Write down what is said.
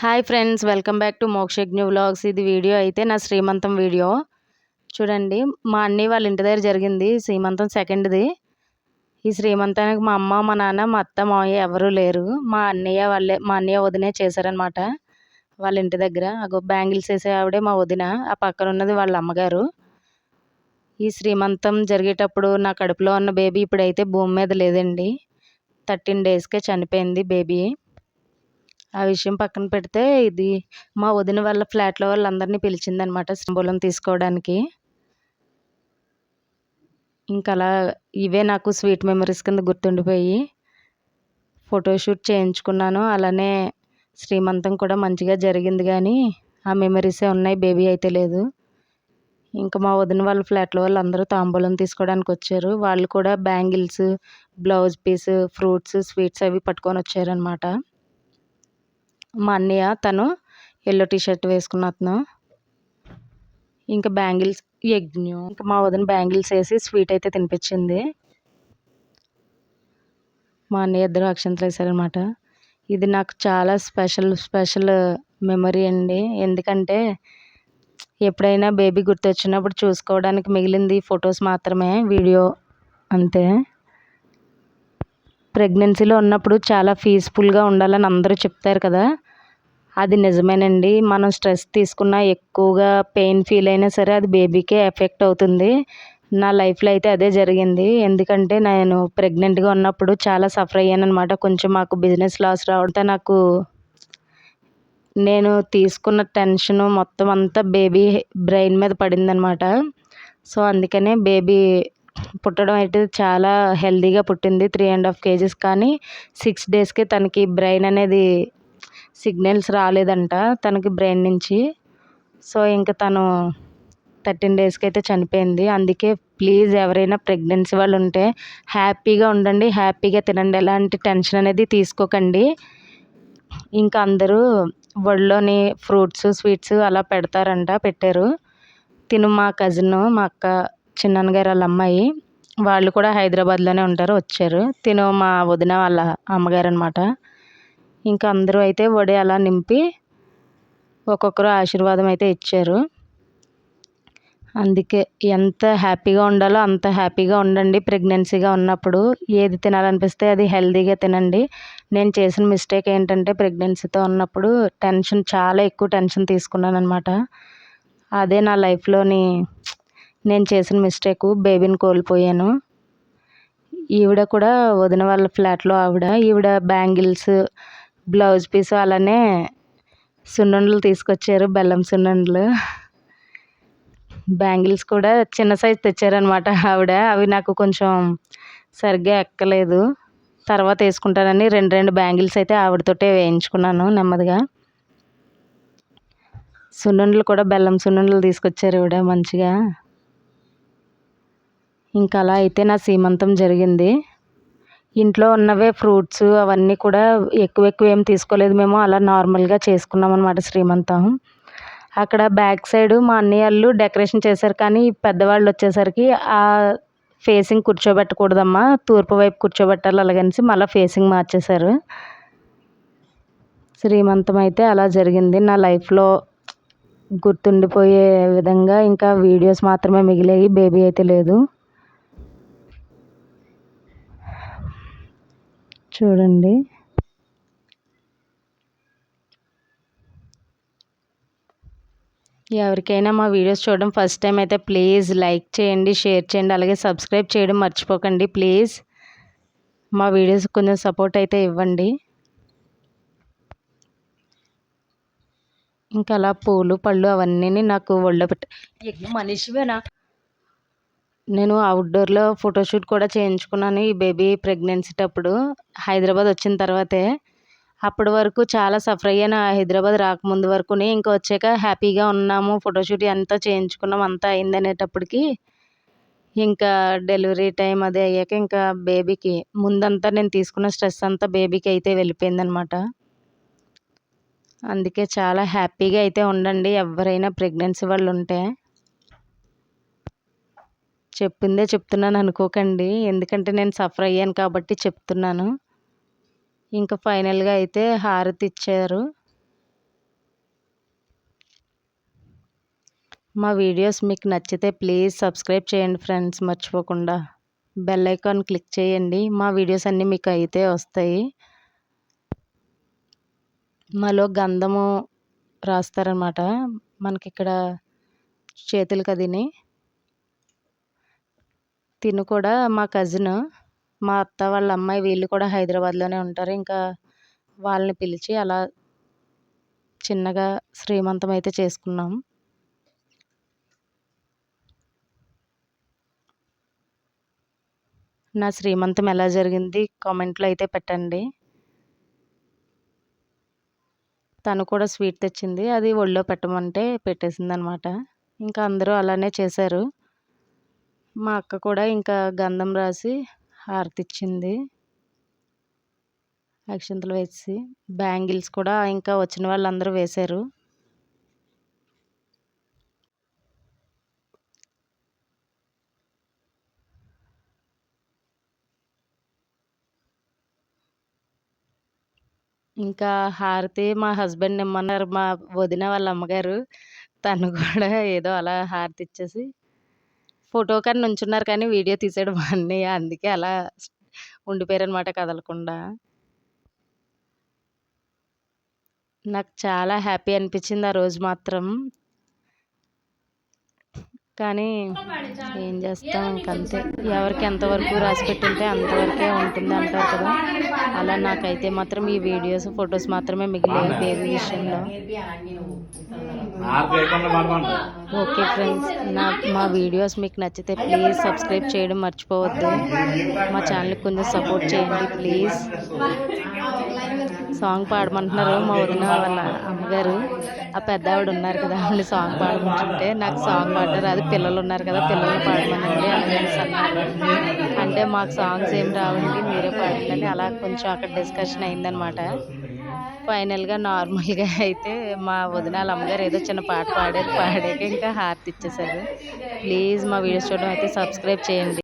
Hi friends welcome back to Mokshagna vlogs. ఇది video అయితే నా శ్రీమంతం వీడియో. చూడండి మా అన్నయ్య వాళ్ళ ఇంటి దగ్గర జరిగింది శ్రీమంతం సెకండ్ది. ఈ శ్రీమంతానికి మా అమ్మ మా నాన్న మా అత్త మావయ్య ఎవరూ లేరు. మా అన్నయ్య వాళ్ళే మా అన్నయ్య వదినే చేశారనమాట వాళ్ళ ఇంటి దగ్గర. అగో బ్యాంగిల్స్ వేసే ఆవిడే మా వదిన ఆ పక్కన ఉన్నది వాళ్ళ అమ్మగారు. ఈ శ్రీమంతం జరిగేటప్పుడు నా కడుపులో ఉన్న బేబీ ఇప్పుడైతే భూమి మీద లేదండి. థర్టీన్ డేస్కే చనిపోయింది బేబీ. ఆ విషయం పక్కన పెడితే ఇది మా వదిన వాళ్ళ ఫ్లాట్లో వాళ్ళందరినీ పిలిచిందనమాట సింబూలం తీసుకోవడానికి. ఇంకా అలా ఇవే నాకు స్వీట్ మెమరీస్ కింద గుర్తుండిపోయి ఫోటోషూట్ చేయించుకున్నాను. అలానే శ్రీమంతం కూడా మంచిగా జరిగింది కానీ ఆ మెమరీసే ఉన్నాయి బేబీ అయితే లేదు. ఇంకా మా వదిన వాళ్ళ ఫ్లాట్లో వాళ్ళు అందరూ తాంబూలం తీసుకోవడానికి వచ్చారు. వాళ్ళు కూడా bangles blouse piece fruits sweets అవి పట్టుకొని వచ్చారనమాట. మా అన్నయ్య తను ఎల్లో టీ షర్ట్ వేసుకున్న అతను. ఇంకా బ్యాంగిల్స్ యజ్ఞ ఇంకా మా వదిన బ్యాంగిల్స్ వేసి స్వీట్ అయితే తినిపించింది. మా అన్నయ్య ఇద్దరు అక్షంతలు వేశారనమాట ఇది నాకు చాలా స్పెషల్ స్పెషల్ మెమరీ అండి. ఎందుకంటే ఎప్పుడైనా బేబీ గుర్తొచ్చినప్పుడు చూసుకోవడానికి మిగిలింది ఫొటోస్ మాత్రమే వీడియో అంతే. ప్రెగ్నెన్సీలో ఉన్నప్పుడు చాలా పీస్ఫుల్గా ఉండాలని అందరూ చెప్తారు కదా. అది నిజమేనండి. మనం స్ట్రెస్ తీసుకున్న ఎక్కువగా పెయిన్ ఫీల్ అయినా సరే అది బేబీకే ఎఫెక్ట్ అవుతుంది. నా లైఫ్లో అయితే అదే జరిగింది. ఎందుకంటే నేను ప్రెగ్నెంట్గా ఉన్నప్పుడు చాలా సఫర్ అయ్యాను అనమాట కొంచెం మాకు బిజినెస్ లాస్ రావడంతో నాకు నేను తీసుకున్న టెన్షన్ మొత్తం అంతా బేబీ బ్రెయిన్ మీద పడిందనమాట సో అందుకనే బేబీ పుట్టడం అయితే చాలా హెల్దీగా పుట్టింది. త్రీ అండ్ హాఫ్ కేజీస్ కానీ సిక్స్ డేస్కే తనకి బ్రెయిన్ అనేది సిగ్నల్స్ రాలేదంట తనకి బ్రెయిన్ నుంచి. సో ఇంకా తను థర్టీన్ డేస్కి అయితే చనిపోయింది. అందుకే ప్లీజ్ ఎవరైనా ప్రెగ్నెన్సీ వాళ్ళు ఉంటే హ్యాపీగా ఉండండి హ్యాపీగా తినండి. ఎలాంటి టెన్షన్ అనేది తీసుకోకండి. ఇంకా అందరూ ఒళ్ళోని ఫ్రూట్స్ స్వీట్స్ అలా పెడతారంట పెట్టారు. తిను మా కజిన్ మా అక్క చిన్నన్నగారు వాళ్ళ అమ్మాయి. వాళ్ళు కూడా హైదరాబాద్లోనే ఉంటారు వచ్చారు. తిను మా వదిన వాళ్ళ అమ్మగారు అనమాట ఇంకా అందరూ అయితే వడి అలా నింపి ఒక్కొక్కరు ఆశీర్వాదం అయితే ఇచ్చారు. అందుకే ఎంత హ్యాపీగా ఉండాలో అంత హ్యాపీగా ఉండండి. ప్రెగ్నెన్సీగా ఉన్నప్పుడు ఏది తినాలనిపిస్తే అది హెల్దీగా తినండి. నేను చేసిన మిస్టేక్ ఏంటంటే ప్రెగ్నెన్సీతో ఉన్నప్పుడు టెన్షన్ చాలా ఎక్కువ టెన్షన్ తీసుకున్నాను అనమాట అదే నా లైఫ్లోని నేను చేసిన మిస్టేక్ బేబీని కోల్పోయాను. ఈవిడ కూడా వదిన వాళ్ళ ఫ్లాట్లో ఆవిడ. ఈవిడ బ్యాంగిల్స్ బ్లౌజ్ పీస్ అలానే సున్నుండలు తీసుకొచ్చారు బెల్లం సున్నుండలు. బ్యాంగిల్స్ కూడా చిన్న సైజ్ తెచ్చారనమాట ఆవిడ. అవి నాకు కొంచెం సరిగ్గా ఎక్కలేదు. తర్వాత వేసుకుంటానని రెండు రెండు బ్యాంగిల్స్ అయితే ఆవిడతోటే వేయించుకున్నాను నెమ్మదిగా. సున్నుండలు కూడా బెల్లం సున్నుండలు తీసుకొచ్చారు ఆవిడ మంచిగా. ఇంకా అలా అయితే నా సీమంతం జరిగింది. ఇంట్లో ఉన్నవే ఫ్రూట్స్ అవన్నీ కూడా ఎక్కువ ఎక్కువ ఏం తీసుకోలేదు. మేము అలా నార్మల్గా చేసుకున్నాం అనమాట శ్రీమంతం. అక్కడ బ్యాక్ సైడ్ మా అన్నయ్య వాళ్ళు డెకరేషన్ చేశారు కానీ పెద్దవాళ్ళు వచ్చేసరికి ఆ ఫేసింగ్ కూర్చోబెట్టకూడదమ్మా తూర్పు వైపు కూర్చోబెట్టాలి అలాగనేసి మళ్ళీ ఫేసింగ్ మార్చేశారు. శ్రీమంతం అయితే అలా జరిగింది. నా లైఫ్లో గుర్తుండిపోయే విధంగా ఇంకా వీడియోస్ మాత్రమే మిగిలాయి. బేబీ అయితే లేదు. చూడండి. ఎవరికైనా మా వీడియోస్ చూడడం ఫస్ట్ టైం అయితే ప్లీజ్ లైక్ చేయండి షేర్ చేయండి అలాగే సబ్స్క్రైబ్ చేయడం మర్చిపోకండి ప్లీజ్ మా వీడియోస్ కొంచెం సపోర్ట్ అయితే ఇవ్వండి. ఇంకా అలా పూలు పళ్ళు అవన్నీ నాకు ఒళ్ళో పెట్టి మనిషివేనా? నేను అవుట్డోర్లో ఫోటోషూట్ కూడా చేయించుకున్నాను ఈ బేబీ ప్రెగ్నెన్సీ అప్పుడు హైదరాబాద్ వచ్చిన తర్వాతే. అప్పటి వరకు చాలా సఫర్ అయ్యాను. హైదరాబాద్ రాకముందు వరకు ఇంకా వచ్చాక హ్యాపీగా ఉన్నాము. ఫోటోషూట్ అంతా చేయించుకున్నాం అంతా అయిందనేటప్పటికి ఇంకా డెలివరీ టైం అది అయ్యాక ఇంకా బేబీకి ముందంతా నేను తీసుకున్న స్ట్రెస్ అంతా బేబీకి అయితే వెళ్ళిపోయిందనమాట అందుకే చాలా హ్యాపీగా అయితే ఉండండి. ఎవరైనా ప్రెగ్నెన్సీ వాళ్ళు ఉంటే. చెప్పిందే చెప్తున్నాను అనుకోకండి. ఎందుకంటే నేను సఫర్ అయ్యాను కాబట్టి చెప్తున్నాను. ఇంకా ఫైనల్గా అయితే హారతి ఇచ్చారు. మా వీడియోస్ మీకు నచ్చితే ప్లీజ్ సబ్స్క్రైబ్ చేయండి ఫ్రెండ్స్. మర్చిపోకుండా బెల్ ఐకాన్ క్లిక్ చేయండి. మా వీడియోస్ అన్నీ మీకు అయితే వస్తాయి. మాలో గంధము రాస్తారనమాట మనకి ఇక్కడ చేతులు కదిని. తిను కూడా మా కజిన్ మా అత్త వాళ్ళ అమ్మాయి వీళ్ళు కూడా హైదరాబాద్లోనే ఉంటారు. ఇంకా వాళ్ళని పిలిచి అలా చిన్నగా శ్రీమంతం అయితే చేసుకున్నాం. నా శ్రీమంతం ఎలా జరిగింది కామెంట్లో అయితే పెట్టండి. తను కూడా స్వీట్ తెచ్చింది అది ఒళ్ళో పెట్టమంటే పెట్టేసింది అనమాట ఇంకా అందరూ అలానే చేశారు. మా అక్క కూడా ఇంకా గంధం రాసి హారతి ఇచ్చింది. అక్షంతలు వేసి బ్యాంగిల్స్ కూడా ఇంకా వచ్చిన వాళ్ళందరూ వేశారు. ఇంకా హారతి మా హస్బెండ్ ఇమ్మన్నారు మా వదిన వాళ్ళ అమ్మగారు. తను కూడా ఏదో అలా హారతి ఇచ్చేసి ఫోటో కానీ నుంచున్నారు కానీ వీడియో తీసాడు మా అన్నయ్య అందుకే అలా ఉండిపోయారు అనమాట కదలకుండా. నాకు చాలా హ్యాపీ అనిపించింది ఆ రోజు మాత్రం. కానీ ఏం చేస్తాం ఇంకంతే ఎవరికి ఎంతవరకు రాసి పెట్టింటే అంతవరకే ఉంటుంది అంటారు కదా. అలా నాకైతే మాత్రం ఈ వీడియోస్ ఫొటోస్ మాత్రమే మిగిలాయి బేబీ విషయంలో. ఓకే ఫ్రెండ్స్ నా మా వీడియోస్ మీకు నచ్చితే ప్లీజ్ సబ్స్క్రైబ్ చేయడం మర్చిపోవద్దు. మా ఛానల్కి కొంచెం సపోర్ట్ చేయండి ప్లీజ్ సాంగ్ పాడమంటున్నారు మా వదిన వాళ్ళ అమ్మగారు. ఆ పెద్ద ఆవిడ ఉన్నారు కదా వాళ్ళు సాంగ్ పాడమంటుంటే నాకు సాంగ్ పాడారు అది పిల్లలు ఉన్నారు కదా పిల్లల్ని పాడమనండి అలాగే అంటే మాకు సాంగ్స్ ఏం రావండి మీరే పాడండి అలా కొంచెం అక్కడ డిస్కషన్ అయిందనమాట ఫైనల్గా నార్మల్గా అయితే మా వదినాల అమ్మగారు ఏదో చిన్న పాట పాడారు పాడాక ఇంకా హార్ట్ ఇచ్చేసారు ప్లీజ్ మా వీడియోస్ చూడడం అయితే సబ్స్క్రైబ్ చేయండి.